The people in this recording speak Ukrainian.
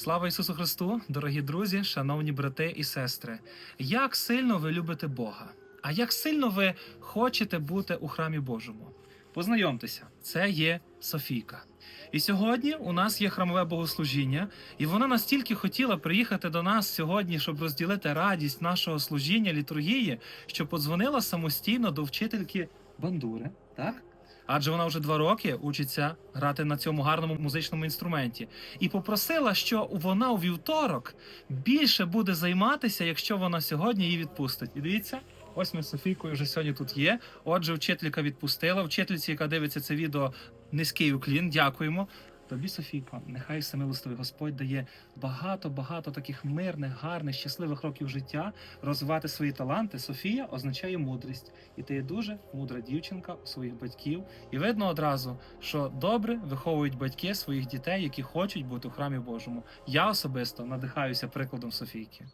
Слава Ісусу Христу, дорогі друзі, шановні брати і сестри. Як сильно ви любите Бога? А як сильно ви хочете бути у храмі Божому? Познайомтеся, це є Софійка. І сьогодні у нас є храмове богослужіння, і вона настільки хотіла приїхати до нас сьогодні, щоб розділити радість нашого служіння, літургії, що подзвонила самостійно до вчительки бандури, так? Адже вона вже два роки учиться грати на цьому гарному музичному інструменті, і попросила, що вона у вівторок більше буде займатися, якщо вона сьогодні її відпустить. І дивіться, ось ми з Софійкою вже сьогодні тут є. Отже, вчителька відпустила. Вчительці, яка дивиться це відео, низький уклін. Дякуємо. Тобі, Софійко, нехай всемилостивий Господь дає багато-багато таких мирних, гарних, щасливих років життя, розвивати свої таланти. Софія означає мудрість, і ти є дуже мудра дівчинка у своїх батьків. І видно одразу, що добре виховують батьки своїх дітей, які хочуть бути у храмі Божому. Я особисто надихаюся прикладом Софійки.